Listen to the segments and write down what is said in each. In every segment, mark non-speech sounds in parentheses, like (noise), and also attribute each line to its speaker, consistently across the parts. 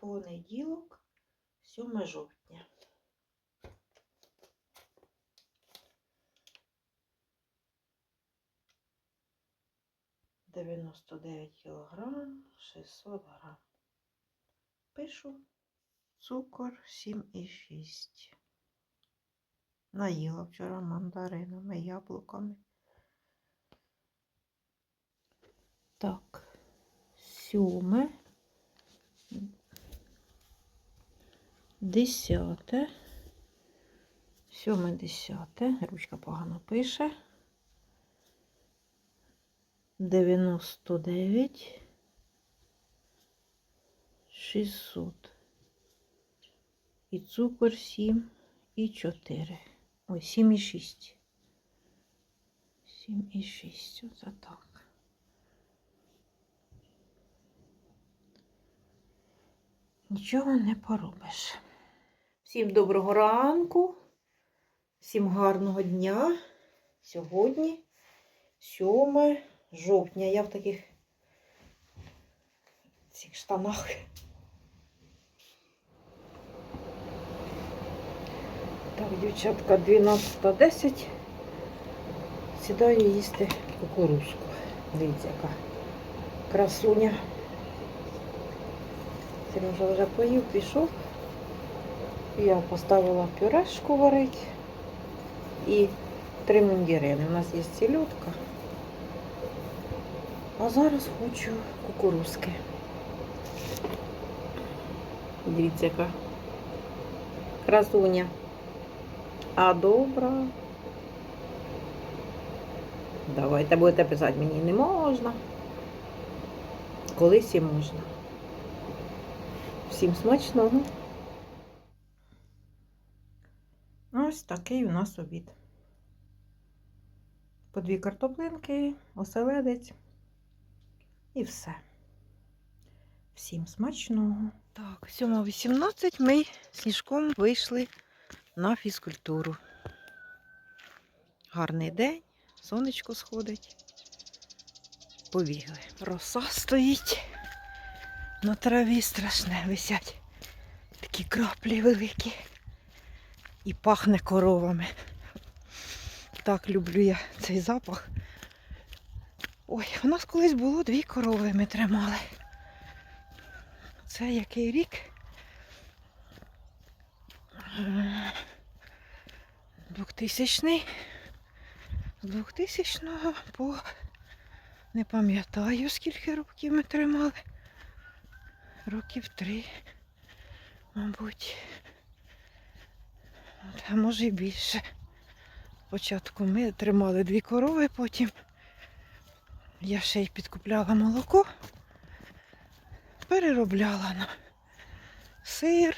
Speaker 1: понеділок, 7 жовтня. Дев'яносто дев'ять кілограм, 600 грам. Пишу цукор 7,6. Наїла вчора мандаринами, яблуками. Так, сьоме. Десяте. Сьоме, десяте. Ручка погано пише. 99. 600. І цукор 7 і 4. Ой, 7 і 6. 7 і 6. Оце так. Нічого не поробиш. Всім доброго ранку, всім гарного дня. Сьогодні 7 жовтня. Я в таких цих штанах. Так, дівчатка, 12.10. Сідаю їсти кукурузку. Дивіться, яка красуня. Сережа вже поїв, пішов. Я поставила пюрешку варити і три мундірини. У нас є цілютка. А зараз хочу кукурузки. Дивіться, яка красуня. А добра. Давайте будете писати, мені не можна. Колись і можна. Всім смачного. Ось такий у нас обід. По дві картоплинки, оселедець і все. Всім смачного. Так, 7.18 ми Сніжком вийшли на фізкультуру. Гарний день, сонечко сходить. Побігли. Роса стоїть на траві страшне висять. Такі краплі великі. І пахне коровами. Так люблю я цей запах. Ой, у нас колись було дві корови ми тримали. Це який рік? Е, 2000 з 2000 по не пам'ятаю, скільки років ми тримали. Років три, мабуть. А може і більше. Спочатку ми тримали дві корови, потім я ще й підкупляла молоко, переробляла на сир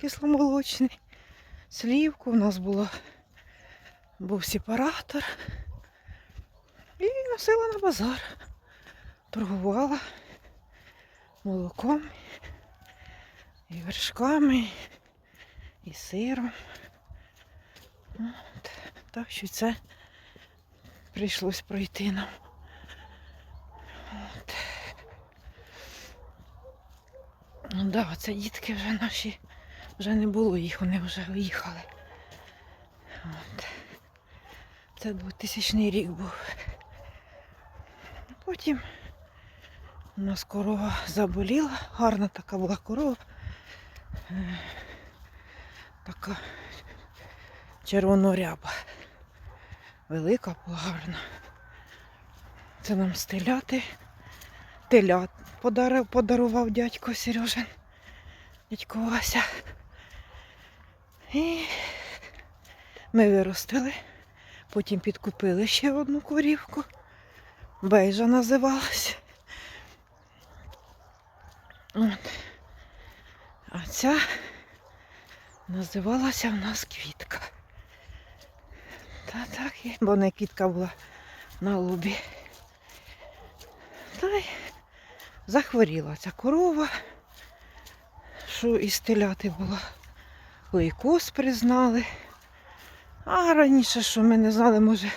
Speaker 1: кисломолочний, слівку. У нас було, був сепаратор. І носила на базар. Торгувала молоком, і вершками, і сиром. Так що це прийшлось пройти нам. От. Ну да, це дітки вже наші, вже не було їх, вони вже виїхали. От. Це 2000 рік був. Потім у нас корова заболіла, гарна така була корова. Е, Така червоноряба. Велика гарна. Це нам стеляти. Телят подарив, подарував дядько Сережин. Дядько Вася. І ми виростили. Потім підкупили ще одну корівку. Бейжа називалась. От. А ця називалася в нас квітка. Та так, і- бо не квітка була на лубі. Та й захворіла ця корова, що із теляти була. Лейкоз признали. А раніше, що ми не знали, може,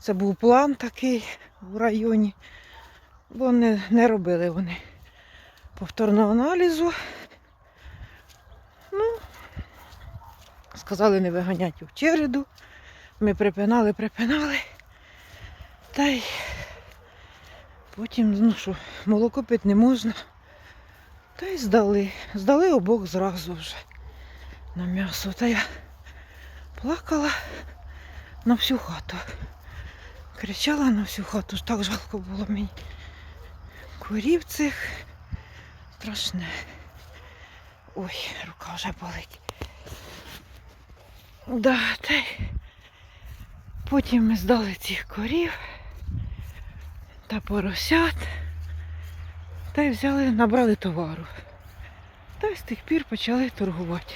Speaker 1: це був план такий в районі, бо не, не робили вони повторного аналізу. Ну, сказали не виганяти в череду. Ми припинали, припинали. Та й потім, ну що, молоко пити не можна. Та й здали. Здали обох зразу вже на м'ясо. Та я плакала на всю хату. Кричала на всю хату, так жалко було мені. Корів цих страшне. Ой, рука вже болить. Да, та потім ми здали цих корів та поросят. Та й взяли, набрали товару. Та й з тих пір почали торгувати.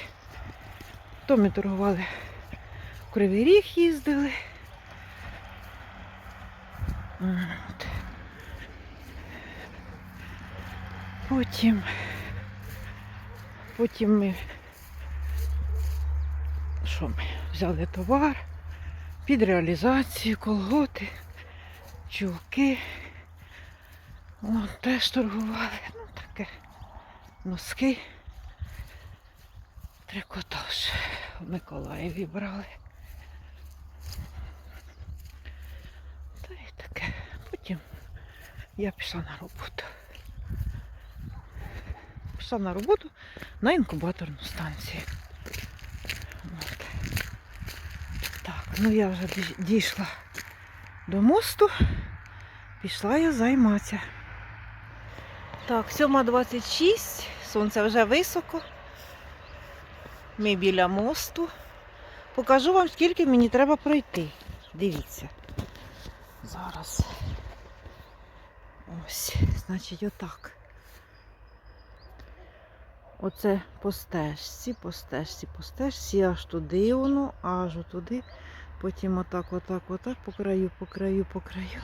Speaker 1: То ми торгували в Кривий Ріг їздили. От. Потім, потім ми що ми взяли товар під реалізацію, колготи, чулки. От, теж торгували. Ну таке. Носки. Трикотаж в Миколаєві брали. Та й таке. Потім я пішла на роботу. Пішла на роботу на інкубаторну станцію. От. Так, ну я вже дійшла до мосту. Пішла я займатися. Так, 7.26, сонце вже високо. Ми біля мосту. Покажу вам, скільки мені треба пройти. Дивіться. Зараз. Ось, значить, отак. Оце по стежці, по стежці, по стежці, аж туди воно, аж туди. Потім отак, отак, отак, по краю, по краю, по краю.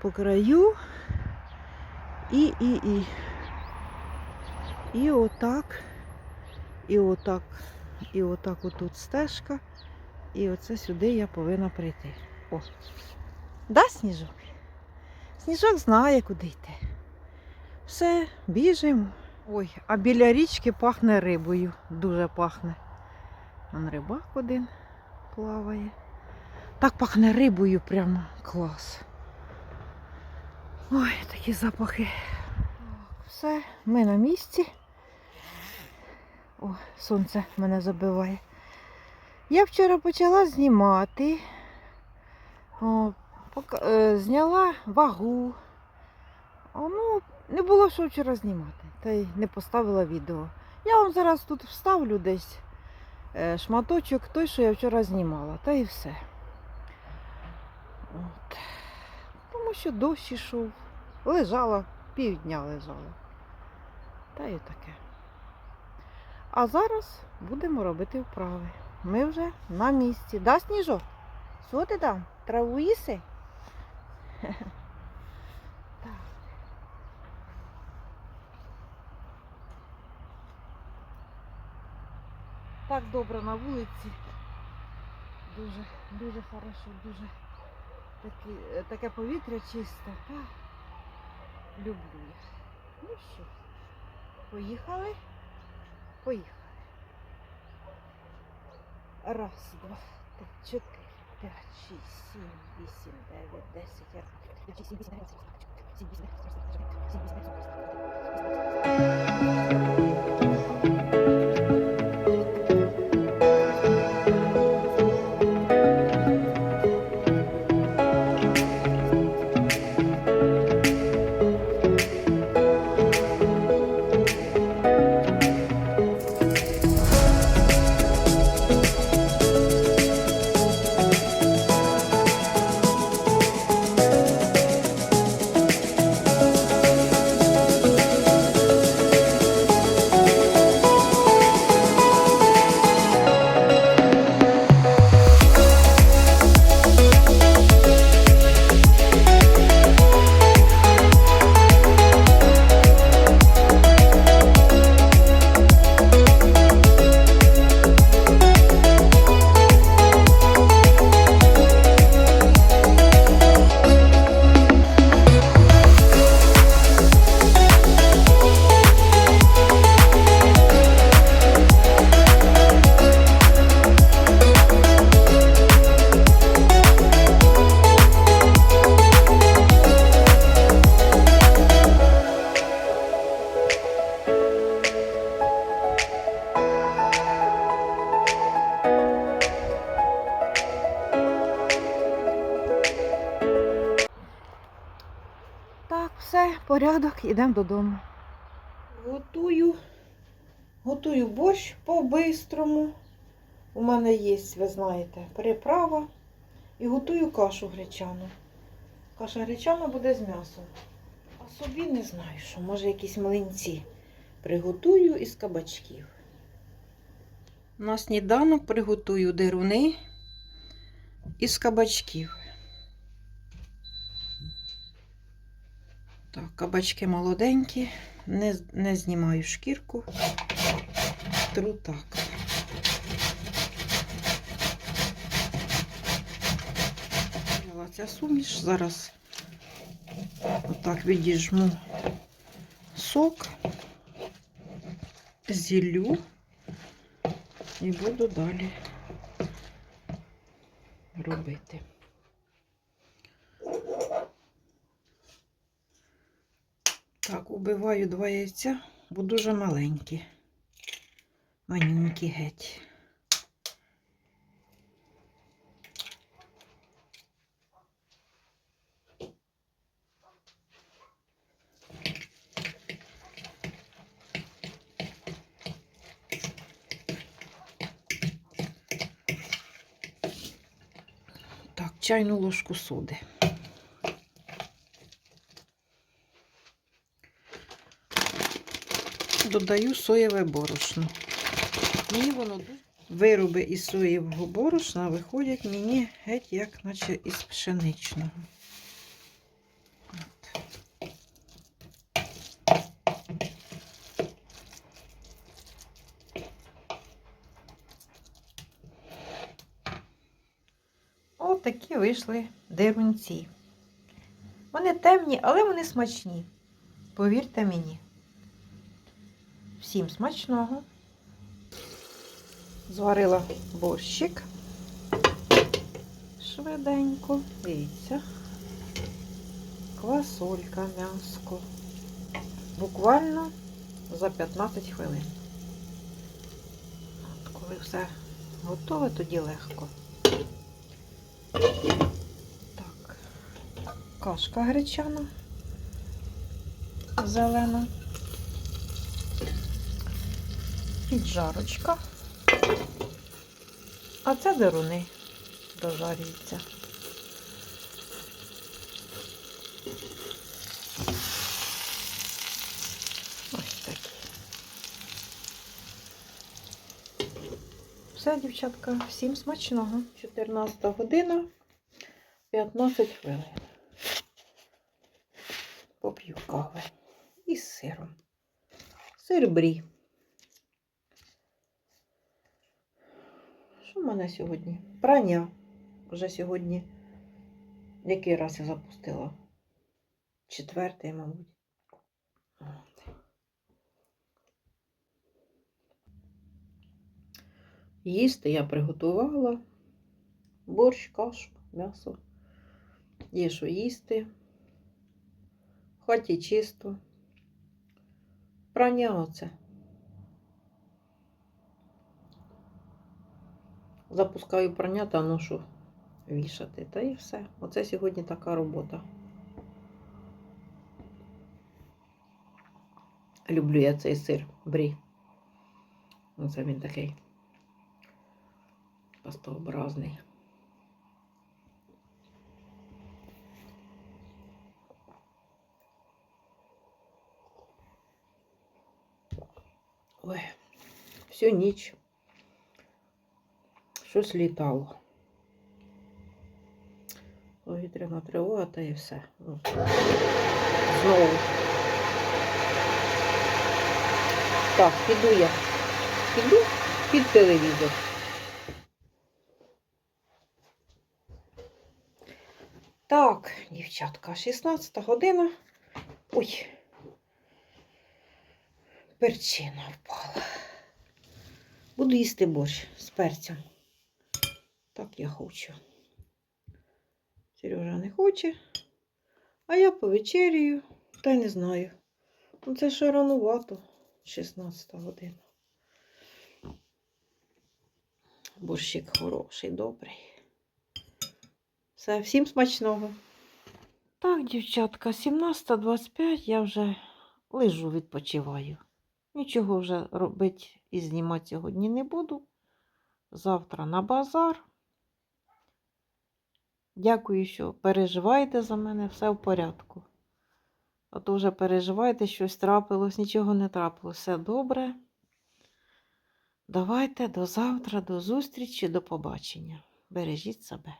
Speaker 1: По краю. І, і, і. І отак. І отак. І отак отут стежка. І оце сюди я повинна прийти. О. Да, сніжок? Сніжок знає, куди йти. Все, біжимо. Ой, а біля річки пахне рибою. Дуже пахне. Вон рибак один плаває. Так пахне рибою прямо клас. Ой, такі запахи. Так, все, ми на місці. О, сонце мене забиває. Я вчора почала знімати. О, пока- е, зняла вагу. А, ну, не було що вчора знімати, та й не поставила відео. Я вам зараз тут вставлю десь шматочок той, що я вчора знімала, та і все. От. Тому що дощ ішов. Лежала, півдня лежала. Та і таке. А зараз будемо робити вправи. Ми вже на місці. Да, сніжок? Що ти там? Траву їси? (laughs) Так добре на вулиці. Дуже, дуже хорошо, дуже такі, е, таке повітря чисте. Та, люблю їх. Ну що, поїхали? Поїхали. Раз, два, три, чотири, п'ять, шість, сім, вісім, дев'ять, десять, одинадцять, сім, вісім, дев'ять, сім, вісім, дев'ять, сім, вісім, дев'ять, сім, вісім, порядок, йдемо додому. Готую, готую борщ по-бистрому. У мене є, ви знаєте, приправа. І готую кашу гречану. Каша гречана буде з м'ясом. А собі не знаю, що може якісь млинці приготую із кабачків. На сніданок приготую деруни із кабачків. Так, кабачки молоденькі, не, не знімаю шкірку. Тру так. Взяла ця суміш. Зараз отак відіжму сок, зіллю і буду далі робити. Так, убиваю два яйця, бо дуже маленькі. Манюнькі геть. Так, чайну ложку соди. Додаю соєве борошно. Мені воно вироби із соєвого борошна виходять мені геть як наче із пшеничного. От. От такі вийшли дерунці. Вони темні, але вони смачні. Повірте мені. Всім смачного. Зварила борщик. Швиденько. Дивіться. Квасолька, м'яско. Буквально за 15 хвилин. От коли все готове, тоді легко. Так. Кашка гречана. Зелена. Піджарочка. А це деруни дожарюються. Ось такі. Все, дівчатка, всім смачного. 14 година, 15 хвилин. Поп'ю кави із сиром. Сир брі. Що в мене сьогодні? Прання. Вже сьогодні. Який раз я запустила? Четвертий, мабуть. Їсти я приготувала. Борщ, кашу, м'ясо. Є що їсти. В хаті чисто. Прання оце. Запускаю прання та ношу вішати. Та і все. Оце сьогодні така робота. Люблю я цей сир брі. Оце він такий пастообразний. Ой, всю ніч Щось літало. Повітряна тривога та і все. Ну, Знову. Так, піду я. Піду під телевізор. Так, дівчатка, 16 година. Ой. Перчина впала. Буду їсти борщ з перцем. Так я хочу. Сережа не хоче, а я повечерюю, та й не знаю. Ну це ще ранувато, 16 година. Борщик хороший, добрий. Все, всім смачного. Так, дівчатка, 17.25 я вже лежу, відпочиваю. Нічого вже робити і знімати сьогодні не буду. Завтра на базар. Дякую, що переживаєте за мене, все в порядку. А то вже переживаєте, щось трапилось, нічого не трапилось. Все добре. Давайте до завтра, до зустрічі, до побачення. Бережіть себе.